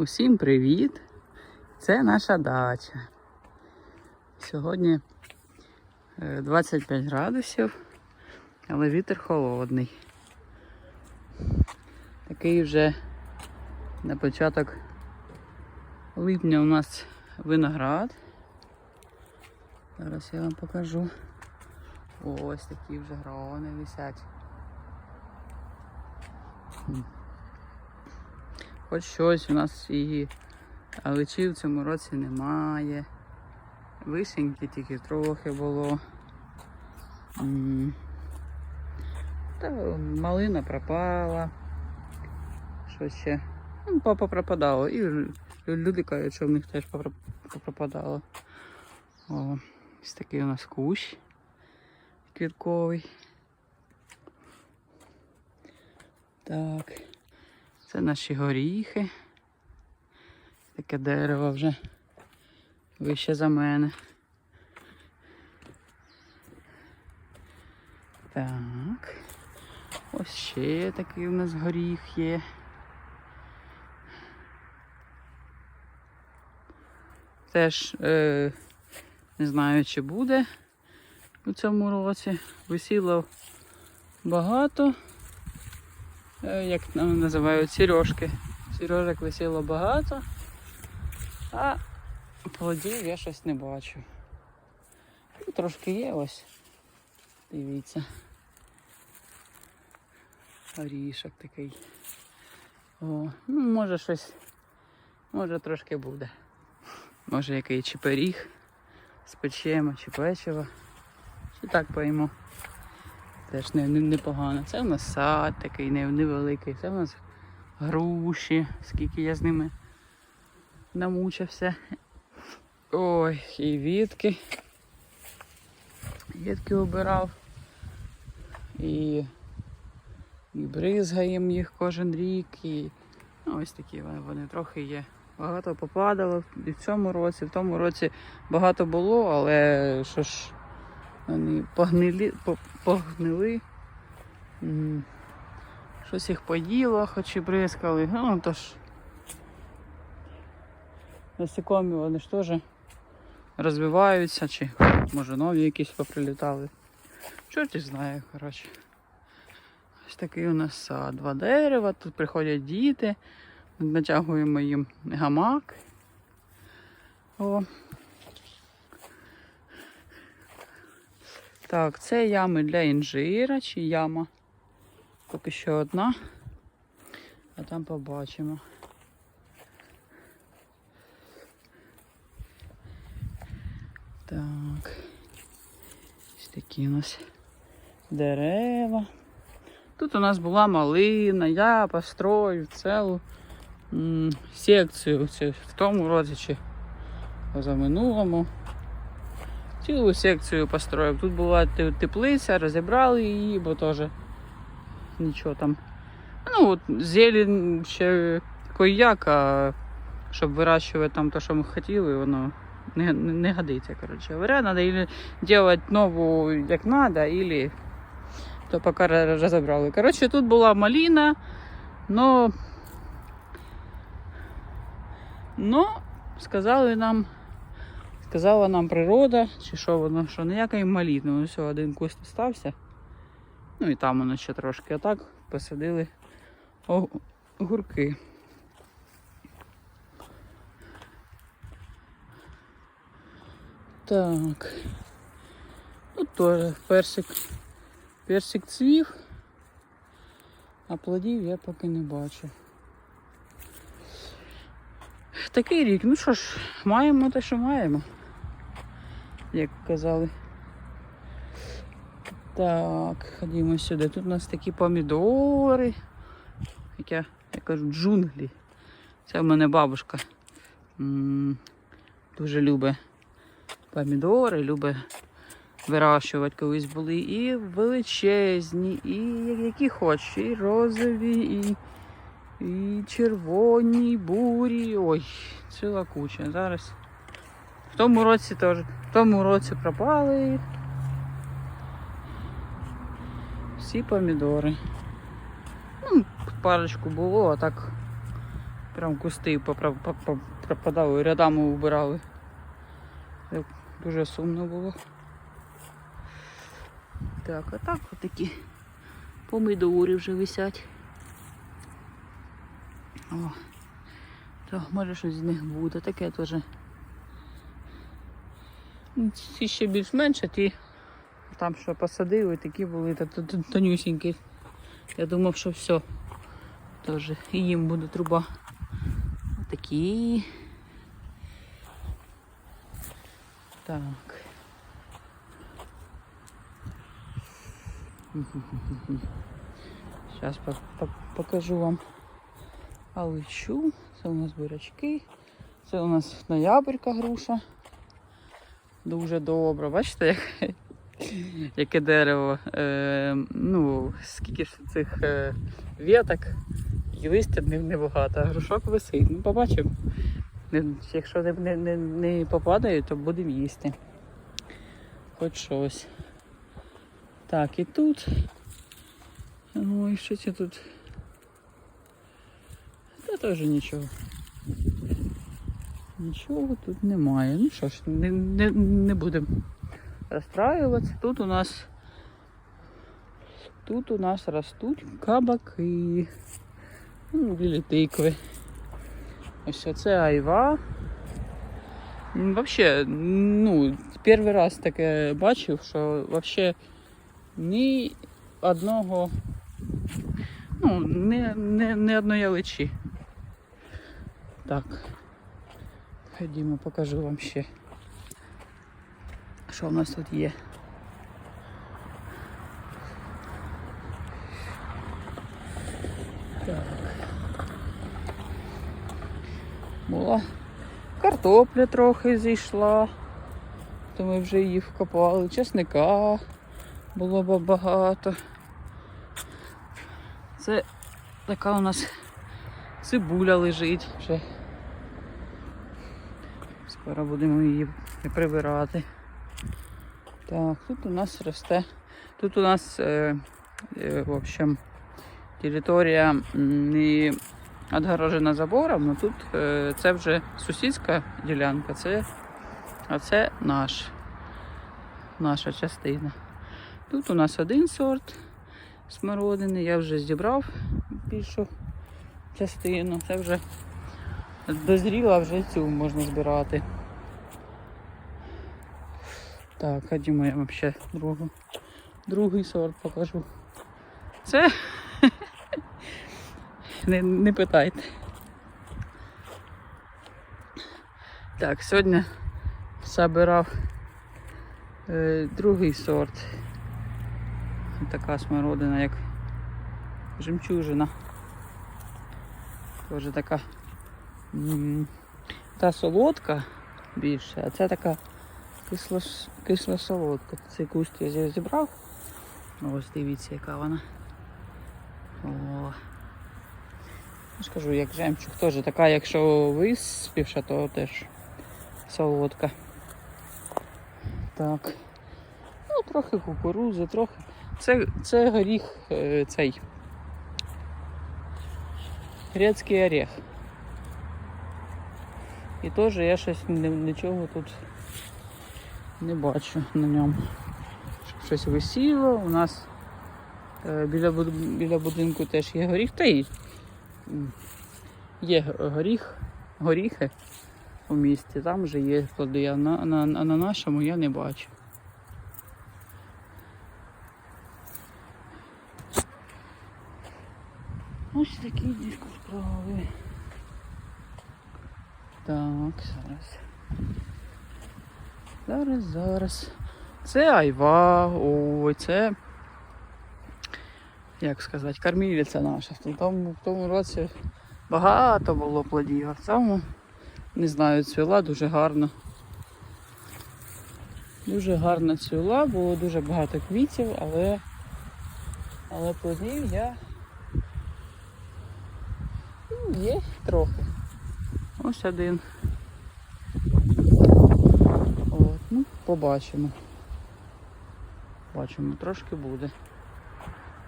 Усім привіт! Це наша дача. Сьогодні е, 25 градусів, але вітер холодний. Такий вже на початок липня у нас виноград. Зараз я вам покажу. Ось такі вже грони висять. Хоч щось у нас і аличі в цьому році немає. Вишеньки тільки трохи було. Та малина пропала. Що ще? Ну, папа пропадало. І люди кажуть, що в них теж попропадало. О, ось такий у нас кущ квітковий. Так. Це наші горіхи. Таке дерево вже вище за мене. Так. Ось ще такий у нас горіх є. Теж е, не знаю, чи буде у цьому році. Висіло багато як нам називають сережки. Сережок висіло багато, а плодів я щось не бачу. Ну, Трошки є ось. Дивіться. Орішок такий. О, ну може щось, може трошки буде. Може який чи пиріг спечемо, чи печиво. Чи так поїмо. Теж не, не, непогано. Це в нас сад такий невеликий, це в нас груші, скільки я з ними намучився. Ой, і вітки. Вітки обирав. І, і бризгаємо їх кожен рік. І ну, ось такі вони, вони трохи є. Багато попадало і в цьому році, в тому році багато було, але що ж, вони погнилі, погнили. Щось їх поїло, хоч і бризкали. Ну, то ж насекомі вони ж теж розвиваються, чи може нові якісь поприлітали. Чорт їх знає, коротше. Ось такий у нас сад. Два дерева, тут приходять діти, натягуємо їм гамак. О. Так, це ями для інжира чи яма. Поки що одна. А там побачимо. Так. Ось такі у нас дерева. Тут у нас була малина, я построю цілу секцію в тому році чи позаминулому. Цілу секцію построїв. Тут була те- теплиця, розібрали її, бо теж нічого там. Ну, от зелень ще як, а щоб вирощувати там те, що ми хотіли, воно не, не, годиться, коротше говоря. Надо или делать нову як надо, или то поки ро- розібрали. Коротше, тут була малина, но, но сказали нам, сказала нам природа, чи що воно, що ніякої маліни. Ну, все, один куст остався. Ну і там воно ще трошки. А так посадили огурки. Так. Тут теж персик. Персик цвів, а плодів я поки не бачу. Такий рік, ну що ж, маємо те, що маємо, як казали. Так, ходімо сюди. Тут у нас такі помідори. Як я, я кажу, джунглі. Це в мене бабушка. Дуже любить помідори, любить вирощувати колись були і величезні, і які хочеш, і розові, і, і червоні, і бурі. Ой, ціла куча. Зараз. Тому році теж. В тому році пропали. Всі помідори. Ну, парочку було, а так Прям кусти пропадали, рядами убирали. Так, Дуже сумно було. Так, а так отакі помідори вже висять. О, так, може щось з них буде, таке теж. Ну, Ці ще більш-менш, а ті там, що посадили, такі були тонюсінькі. Я думав, що все. Теж і їм буде труба. Отакі. Так. Зараз покажу вам аличу. Це у нас бурячки. Це у нас ноябрька груша. Дуже добре. Бачите, як, яке дерево. Е, ну, скільки ж цих е, веток і листя не- небагато, грушок висить. Ну, побачимо. Якщо не, не, не, попадає, то будемо їсти. Хоч щось. Так, і тут. Ой, що це тут? Та теж нічого. Нічого тут немає. Ну що ж, не, не, не будемо розстраюватися. Тут у нас тут у нас ростуть кабаки. Ну, білі тикви. Ось це айва. Вообще, ну, перший раз таке бачив, що вообще ні одного, ну, не, не, не одної яличі. Так. Ходімо, покажу вам ще. Що в нас тут є. Так. Була картопля трохи зійшла, то ми вже її вкопали. Чесника було б багато. Це така у нас цибуля лежить вже. Скоро будемо її прибирати. Так, тут у нас росте. Тут у нас, е, е, в общем, територія не відгорожена забором, але тут е, це вже сусідська ділянка, це, а це наш, наша частина. Тут у нас один сорт смородини, я вже зібрав більшу частину. Це вже дозріла, вже цю можна збирати. Так, ходімо, я вам ще другу, другий сорт покажу. Це не, не питайте. Так, сьогодні забирав е, другий сорт. Така смородина, як жемчужина. Тоже така та солодка більше, а це така кисло, кисло-солодка. Цей куст я зібрав. Ось дивіться, яка вона. О. Я ж як жемчуг теж така, якщо виспівша, то теж солодка. Так. Ну, трохи кукурузи, трохи. Це, це горіх е, цей. Грецький орех. І теж я щось нічого тут не бачу на ньому. Щось висіло. У нас е, біля, біля будинку теж є горіх. Та й є горіх, горіхи у місті. Там вже є плоди, а на, на, на нашому я не бачу. Ось такі дійсно справи. Так, зараз. Зараз, зараз. Це айва, ой, це. Як сказати, кормілиця наша. Тому, в тому році багато було плодів, а в цьому, не знаю, цвіла дуже гарно. Дуже гарно цвіла, було дуже багато квітів, але, але плодів я Ну, Є трохи. Ось один. От, ну, побачимо. Бачимо, трошки буде.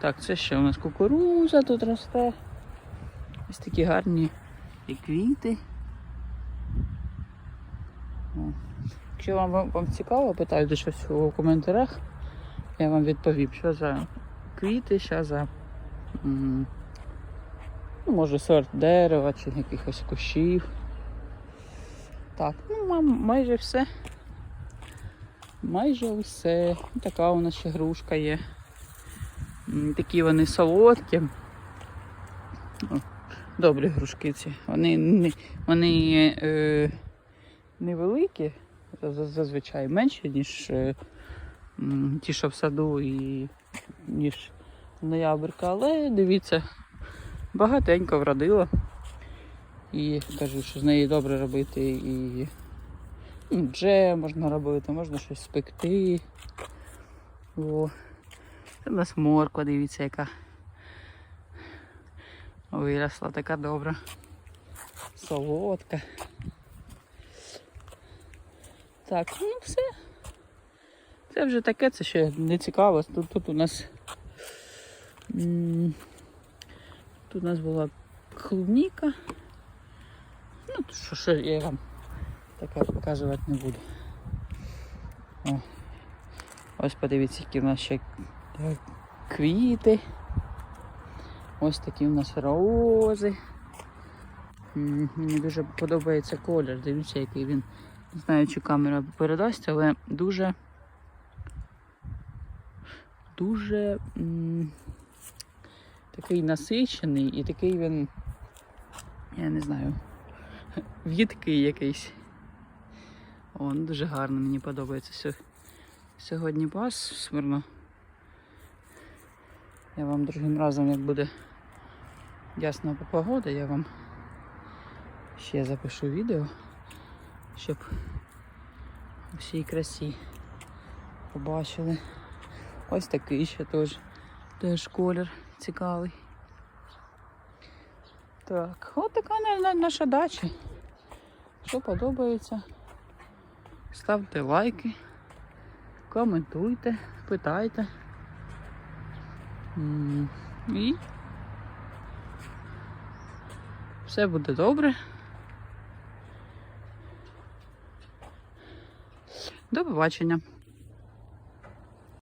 Так, це ще у нас кукуруза тут росте. Ось такі гарні і квіти. О. Якщо вам, вам, вам цікаво, питайте щось у коментарях, я вам відповім, що за квіти, що за м, ну, може сорт дерева чи якихось кущів. Так, ну ма- майже все. Майже все. Ну, Така у нас ще грушка є. Такі вони солодкі. Добрі грушки ці. Вони, не, вони е, невеликі, зазвичай менші, ніж е, ті, що в саду, і ніж ноябрька. Але дивіться, багатенько вродила. І кажу, що з неї добре робити і ну, джем можна робити, можна щось спекти. О. Це у нас морква, дивіться, яка виросла, така добра. Солодка. Так, ну все. Це вже таке, це ще не цікаво. Тут, тут у нас. Тут у нас була клубніка. Ну, що, що я вам таке показувати не буду. О. Ось подивіться, які в нас ще квіти. Ось такі в нас рози. Мені дуже подобається колір. Дивіться, який він. Не знаю, чи камера передасть, але дуже. Дуже такий насичений і такий він. Я не знаю. В'їдкий якийсь. О, ну дуже гарно, мені подобається. Сьо- Сьогодні пасмурно. Я вам другим разом, як буде ясна погода, я вам ще запишу відео, щоб у всій красі побачили. Ось такий ще теж, теж колір цікавий. Так, от така на- на- наша дача. Що подобається, ставте лайки, коментуйте, питайте. І все буде добре. До побачення.